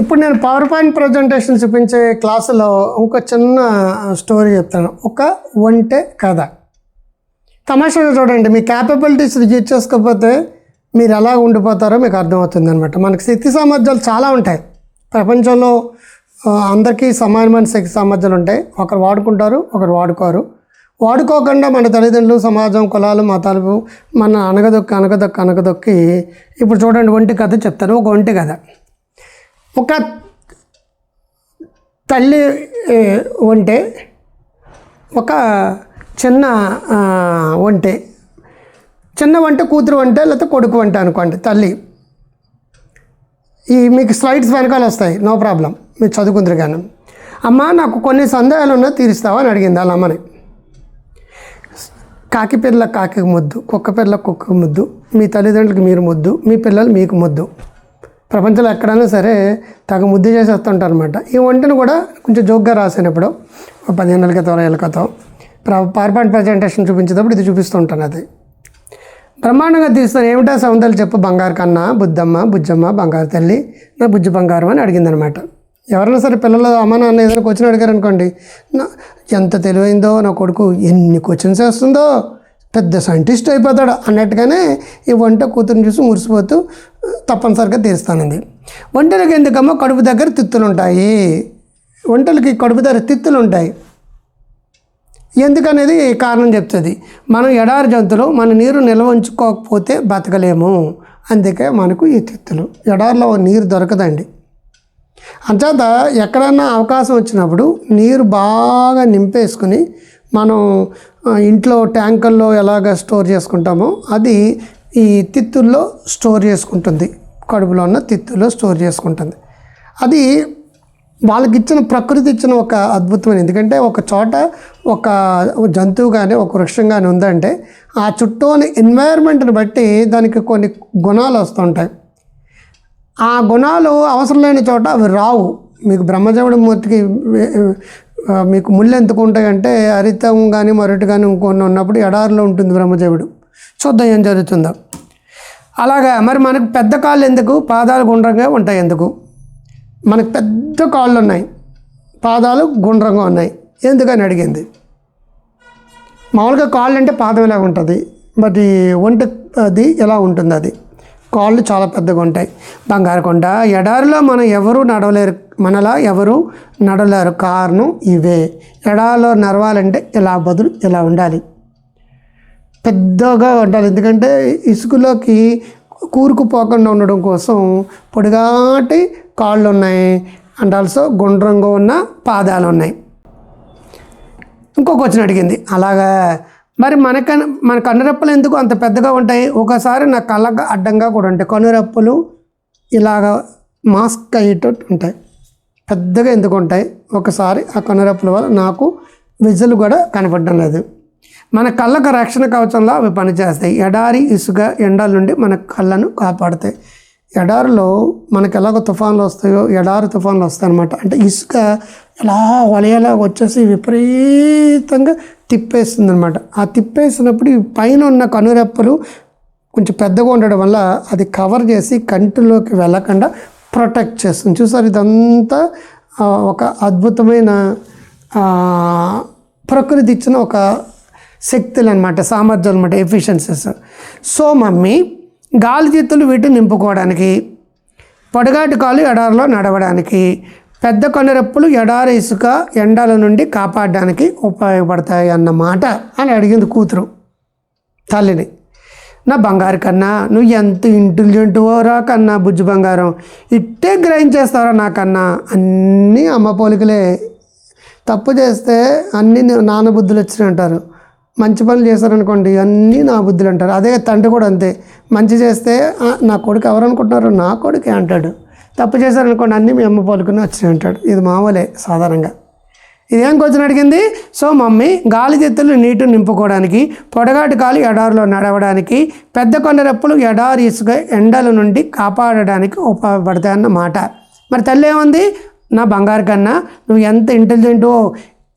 ఇప్పుడు నేను power point presentation చూపించే క్లాసులో ఇంకో చిన్న స్టోరీ చెప్తాను. ఒక ఒంటే కథ. తమాషాగా చూడండి మీ క్యాపబిలిటీస్ యూజ్ చేసుకోకపోతే మీరు ఎలా ఉండిపోతారో మీకు అర్థమవుతుంది అనమాట మనకి శక్తి సామర్థ్యాలు చాలా ఉంటాయి. ప్రపంచంలో అందరికీ సమానమైన శక్తి సామర్థ్యాలు ఉంటాయి. ఒకరు వాడుకుంటారు ఒకరు వాడుకోరు. వాడుకోకుండా మన తల్లిదండ్రులు సమాజం కులాలు మతాలు మన అనగదొక్కి అనగదొక్కి అనగదొక్కి ఇప్పుడు చూడండి ఒంటి కథ చెప్తాను. ఒక ఒంటి కథ. ఒక తల్లి ఏ, ఒంటె ఒక చిన్న ఆ, ఒంటె. చిన్న వంట కూతురు వంట లేకపోతే కొడుకు వంట అనుకోండి తల్లి. ఈ మీకు స్లైడ్స్ వెనకాల వస్తాయి నో ప్రాబ్లం మీరు చదువుకుందరు కానీ. అమ్మ నాకు కొన్ని సందేహాలు ఉన్నా తీరుస్తావా అని అడిగింది వాళ్ళ అమ్మని. కాకి పిల్ల కాకి ముద్దు కుక్క పిల్ల కుక్క ముద్దు మీ తల్లిదండ్రులకి మీరు ముద్దు మీ పిల్లలు మీకు ముద్దు. ప్రపంచంలో ఎక్కడైనా సరే తగ ముద్దు చేసేస్తుంటారు అనమాట ఈ వంటను కూడా కొంచెం జోక్గా రాశాను ఇప్పుడు పదిహేను నెలల క్రితం ఇరవై ఏళ్ళ క్రితం పవర్ పాయింట్ ప్రజెంటేషన్ చూపించేటప్పుడు ఇది చూపిస్తూ ఉంటాను అది. బ్రహ్మాండంగా తీస్తాను ఏమిటా సౌందర్యం చెప్పు? బంగారు కన్నా బుద్ధమ్మ బుజ్జమ్మ బంగారు తల్లి నా బుజ్జి బంగారం అని అడిగిందనమాట ఎవరైనా సరే పిల్లలు అమ్మ నాన్న ఏదైనా క్వశ్చన్ అడిగారు అనుకోండి ఎంత తెలివైందో నా కొడుకు ఎన్ని క్వశ్చన్స్ వేస్తుందో పెద్ద సైంటిస్ట్ అయిపోతాడు అన్నట్టుగానే ఈ వంట కూతురుని చూసి మురిసిపోతూ తప్పనిసరిగా తీరుస్తానండి వంటలకి ఎందుకమ్మో కడుపు దగ్గర తిత్తులు ఉంటాయి వంటలకి కడుపు దగ్గర తిత్తులు ఉంటాయి ఎందుకనేది కారణం చెప్తుంది. మనం ఎడారి జంతువులు మన నీరు నిల్వ ఉంచుకోకపోతే బతకలేము. అందుకే మనకు ఈ తిత్తులు. ఎడారిలో నీరు దొరకదండి. అంచేత ఎక్కడన్నా అవకాశం వచ్చినప్పుడు నీరు బాగా నింపేసుకుని మనం ఇంట్లో ట్యాంకర్లో ఎలాగ స్టోర్ చేసుకుంటామో అది ఈ తిత్తుల్లో స్టోర్ చేసుకుంటుంది. కడుపులో ఉన్న తిత్తుల్లో స్టోర్ చేసుకుంటుంది. అది వాళ్ళకి ఇచ్చిన ప్రకృతి ఇచ్చిన ఒక అద్భుతమైన ఎందుకంటే ఒక చోట ఒక జంతువు కానీ ఒక వృక్షం కానీ ఉందంటే ఆ చుట్టూ ఎన్వైర్న్మెంట్ని ఎన్వైర్మెంట్ని బట్టి దానికి కొన్ని గుణాలు వస్తుంటాయి ఆ గుణాలు అవసరం లేని చోట అవి రావు. మీకు బ్రహ్మజవుడి మూర్తికి మీకు ముళ్ళు ఎందుకు ఉంటాయంటే హరితం కానీ మరొకటి కానీ ఇంకొన్ని ఉన్నప్పుడు ఎడారిలో ఉంటుంది బ్రహ్మదేవుడు. చూద్దాం ఏం జరుగుతుందో. అలాగా మరి మనకు పెద్ద కాళ్ళు ఎందుకు? పాదాలు గుండ్రంగా ఉంటాయి ఎందుకు? మనకు పెద్ద కాళ్ళు ఉన్నాయి. పాదాలు గుండ్రంగా ఉన్నాయి. ఎందుకని అడిగింది? మామూలుగా కాళ్ళు అంటే పాదం ఎలా ఉంటుంది? మరి ఒంటి అది ఎలా ఉంటుంది అది కాళ్ళు చాలా పెద్దగా ఉంటాయి. బంగారు కొండ. ఎడారిలో మనం ఎవరు నడవలేరు మనలా ఎవరు నడవలేరు. కారణం ఇవే. ఎడారిలో నడవాలంటే ఇలా బదులు ఇలా ఉండాలి. పెద్దగా ఉండాలి. ఎందుకంటే ఇసుకలోకి కూరుకుపోకుండా ఉండడం కోసం పొడిగాటి కాళ్ళు ఉన్నాయి అండ్ ఆల్సో గుండ్రంగా ఉన్న పాదాలు ఉన్నాయి ఇంకొక వచ్చిన అడిగింది. అలాగా మరి మన కన్ మన కనురెప్పలు ఎందుకు అంత పెద్దగా ఉంటాయి? ఒకసారి నా కళ్ళకు అడ్డంగా కూడా ఉంటాయి. కనురెప్పలు ఇలాగ మాస్క్ అయ్యేటట్టు ఉంటాయి. పెద్దగా ఎందుకు ఉంటాయి? ఒకసారి ఆ కనురెప్పల వల్ల నాకు విజులు కూడా కనపడడం లేదు. మన కళ్ళకు రక్షణ కవచంలో అవి పనిచేస్తాయి. ఎడారి ఇసుక ఎండల నుండి మన కళ్ళను కాపాడతాయి. ఎడారిలో మనకు ఎలాగో తుఫాన్లు వస్తాయో ఎడారి తుఫాన్లు వస్తాయన్నమాట. అంటే ఇసుక ఎలా వలయలా వచ్చేసి విపరీతంగా తిప్పేస్తుంది అనమాట ఆ తిప్పేసినప్పుడు పైన ఉన్న కనురెప్పలు కొంచెం పెద్దగా ఉండడం వల్ల అది కవర్ చేసి కంటిలోకి వెళ్ళకుండా ప్రొటెక్ట్ చేస్తుంది. చూసారు ఇదంతా ఒక అద్భుతమైన ప్రకృతి ఇచ్చిన ఒక శక్తులు అనమాట సామర్థ్యాలు అనమాట ఎఫిషియన్సీస్ సో మమ్మీ గాలి చేతులు వీటిని నింపుకోవడానికి పొడగాటి కాలు ఎడారిలో నడవడానికి పెద్ద కొండరెప్పులు ఎడారి ఇసుక ఎండల నుండి కాపాడడానికి ఉపయోగపడతాయి అన్నమాట అని అడిగింది కూతురు తల్లిని. నా బంగారు కన్నా నువ్వు ఎంత ఇంటెలిజెంట్ రా కన్నా బుజ్జి బంగారం. ఇట్టే గ్రహించేస్తారా నాకన్నా అన్నీ అమ్మ పోలికలే. తప్పు చేస్తే అన్నీ నాన్న బుద్ధులు వచ్చినాయి అంటారు. మంచి పనులు చేశారనుకోండి అన్నీ నా బుద్ధులు అంటారు. అదే తండ్రి కూడా అంతే. మంచి చేస్తే నా కొడుకు ఎవరు అనుకుంటున్నారు నా కొడుకే అంటాడు. తప్పు చేశారనుకోండి అన్నీ మీ అమ్మ పలుకుని వచ్చినాయి అంటాడు. ఇది మామూలే సాధారణంగా. ఇదేం క్వశ్చన్ అడిగింది? సో మమ్మీ గాలి చెత్తలు నీటిని నింపుకోవడానికి పొడగాటి గాలి ఎడారిలో నడవడానికి పెద్ద కొండరెప్పులు ఎడారి ఇసుక ఎండల నుండి కాపాడడానికి ఉపయోగపడతాయి అన్నమాట మరి తల్లి ఏముంది? నా బంగారు కన్నా నువ్వు ఎంత ఇంటెలిజెంటో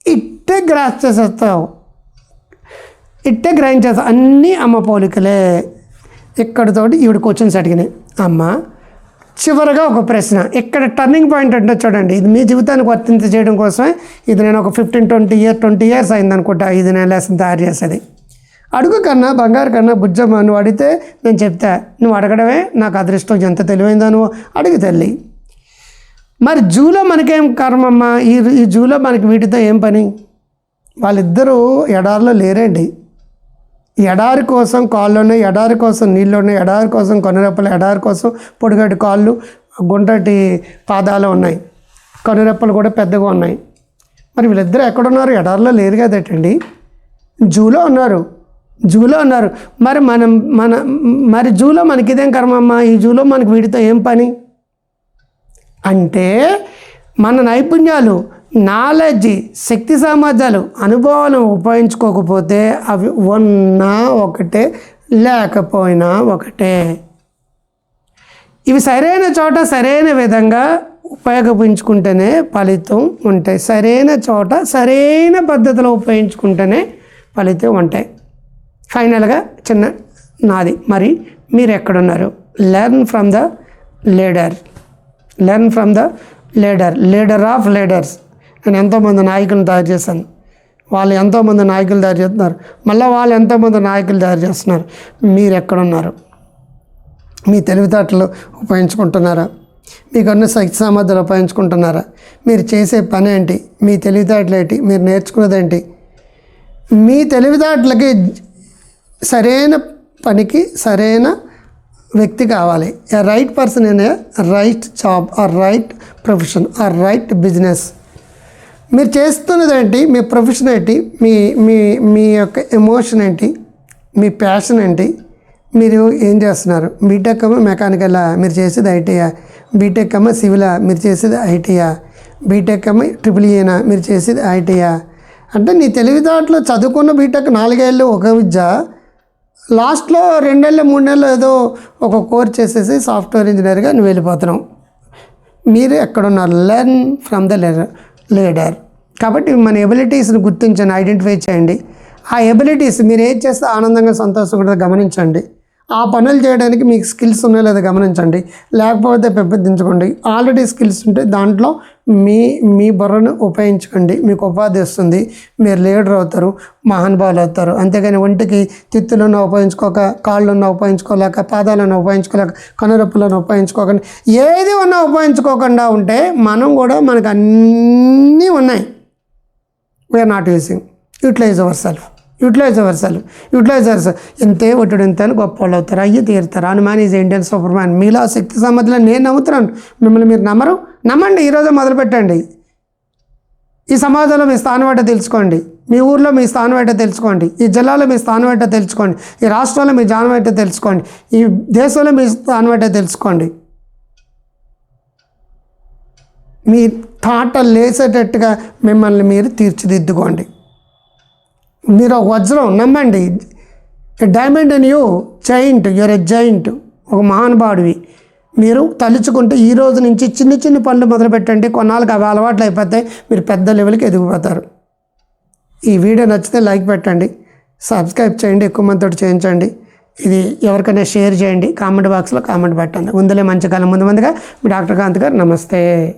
ఇట్టే గ్రాస్ చేసేస్తావు ఇట్టే గ్రహించేస్తావు చేస్తావు అన్నీ అమ్మ పోలికలే. ఇక్కడతోటి ఈవిడ క్వశ్చన్స్ అడిగినాయి. అమ్మ చివరగా ఒక ప్రశ్న. ఇక్కడ టర్నింగ్ పాయింట్ అంటే చూడండి. ఇది మీ జీవితానికి వర్తింత చేయడం కోసమే. ఇది నేను ఒక fifteen twenty year twenty years అయింది అనుకుంటా ఇది నేను లెసన్ తయారు చేసేది. అడుగు కన్నా బంగారు కన్నా బుజ్జమ్మ నువ్వు అడిగితే నేను చెప్తా. నువ్వు అడగడమే నాకు అదృష్టం. ఎంత తెలివైందో నువ్వు అడిగి తల్లి. మరి జూలో మనకేం కర్మమ్మ? ఈ ఈ జూలో మనకి వీటితో ఏం పని? వాళ్ళిద్దరూ ఎడార్లో లేరండి. ఎడారి కోసం కాళ్ళు ఉన్నాయి ఎడారి కోసం నీళ్ళు ఉన్నాయి ఎడారి కోసం కొనరెప్పలు ఎడారి కోసం పొడిగటి కాళ్ళు గుంటటి పాదాలు ఉన్నాయి. కొనరెప్పలు కూడా పెద్దగా ఉన్నాయి. మరి వీళ్ళిద్దరూ ఎక్కడున్నారు? ఎడారిలో లేరు కదటండి జూలో ఉన్నారు. జూలో ఉన్నారు. మరి మనం మన మరి జూలో మనకి ఇదేం కర్మమ్మ? ఈ జూలో మనకి వీటితో ఏం పని? అంటే మన నైపుణ్యాలు నాలెడ్జ్ శక్తి సామర్థ్యాలు అనుభవాలను ఉపయోగించుకోకపోతే అవి ఉన్నా ఒకటే లేకపోయినా ఒకటే. ఇవి సరైన చోట సరైన విధంగా ఉపయోగించుకుంటేనే ఫలితం ఉంటాయి. సరైన చోట సరైన పద్ధతిలో ఉపయోగించుకుంటేనే ఫలితం ఉంటాయి. ఫైనల్గా చిన్న నాది. మరి మీరు ఎక్కడున్నారు learn from the leader. Learn from the leader. Leader of leaders. నేను ఎంతోమంది నాయకులను తయారు చేశాను. వాళ్ళు ఎంతోమంది నాయకులు తయారు చేస్తున్నారు. మళ్ళీ వాళ్ళు ఎంతోమంది నాయకులు తయారు చేస్తున్నారు. మీరు ఎక్కడున్నారు? మీ తెలివితేటలు ఉపయోగించుకుంటున్నారా? మీకు అన్ని శక్తి సామర్థ్యాలు ఉపయోగించుకుంటున్నారా? మీరు చేసే పని ఏంటి? మీ తెలివితేటలు ఏంటి? మీరు నేర్చుకున్నదేంటి మీ తెలివితేటలకి సరైన పనికి సరైన వ్యక్తి కావాలి. A right person in a right job or right profession or right business మీరు చేస్తున్నది ఏంటి మీ ప్రొఫెషన్ ఏంటి? మీ మీ మీ యొక్క ఎమోషన్ ఏంటి? మీ ప్యాషన్ ఏంటి? మీరు ఏం చేస్తున్నారు? బీటెక్ అమ్మ మెకానికల్ మీరు చేసేది ఐటీయా బీటెక్ అమ్మ సివిలా మీరు చేసేది ఐటీయా బీటెక్ అమ్మ ట్రిపుల్ ఈనా మీరు చేసేది ఐటీయా అంటే నీ తెలివితేటలో చదువుకున్న బీటెక్ నాలుగేళ్ళు ఒక విద్య లాస్ట్లో రెండేళ్ళు మూడు నెలలు ఏదో ఒక కోర్స్ చేసేసి సాఫ్ట్వేర్ ఇంజనీర్గా నువ్వు వెళ్ళిపోతున్నావు. మీరు ఎక్కడున్నారు? Learn from the learner leader కాబట్టి మన ఎబిలిటీస్ని గుర్తించండి ఐడెంటిఫై చేయండి. ఆ ఎబిలిటీస్ మీరు ఏం చేస్తే ఆనందంగా సంతోషంగా గమనించండి. ఆ పనులు చేయడానికి మీకు స్కిల్స్ ఉన్నాయో లేదో గమనించండి. లేకపోతే పెంపొందించుకోండి. ఆల్రెడీ స్కిల్స్ ఉంటే దాంట్లో మీ మీ బుర్రను ఉపయోగించుకోండి. మీకు ఉపాధి వస్తుంది. మీరు లీడర్ అవుతారు మహానుభావులు అవుతారు. అంతేగాని ఒంటికి తిత్తులను ఉపయోగించుకోక కాళ్ళను ఉపయోగించుకోలేక పాదాలను ఉపయోగించుకోలేక కనురొప్పులను ఉపయోగించుకోకండి. ఏది ఉన్నా ఉపయోగించుకోకుండా ఉంటే మనం కూడా మనకు అన్నీ ఉన్నాయి. We are not using utilize our self utilize our self utilize our self ఎంతే ఒట్టుడు ఎంత అని గొప్ప వాళ్ళు అవుతారు అయ్యి తీరుతారు. Hanuman is Indian super man మీలో శక్తి సంబంధించిన నేను నమ్ముతున్నాను. మిమ్మల్ని మీరు నమ్మరు? నమ్మండి ఈరోజే మొదలుపెట్టండి ఈ సమాజంలో మీ స్థానం ఏంటో తెలుసుకోండి. మీ ఊర్లో మీ స్థానం ఏంటో తెలుసుకోండి. ఈ జిల్లాలో మీ స్థానం ఏంటో తెలుసుకోండి. ఈ రాష్ట్రంలో మీ జానం ఏంటో తెలుసుకోండి. ఈ దేశంలో మీ స్థానం ఏంటో తెలుసుకోండి. మీ తాట లేసేటట్టుగా మిమ్మల్ని మీరు తీర్చిదిద్దుకోండి. మీరు ఒక వజ్రం నమ్మండి. డైమండ్ అని you giant your a giant ఒక మహానుభావుడివి మీరు తలుచుకుంటే ఈ రోజు నుంచి చిన్న చిన్న పనులు మొదలు పెట్టండి. కొన్నాళ్ళకి అవి అలవాట్లు అయిపోతాయి. మీరు పెద్ద లెవెల్కి ఎదిగిపోతారు. ఈ వీడియో నచ్చితే లైక్ పెట్టండి. సబ్స్క్రైబ్ చేయండి. ఎక్కువ మందితో చేయించండి. ఇది ఎవరికైనా షేర్ చేయండి. కామెంట్ బాక్స్లో కామెంట్ పెట్టండి. ఉందలే మంచి కాలం. ముందు ముందుగా మీ డాక్టర్ కాంత్ గారు నమస్తే.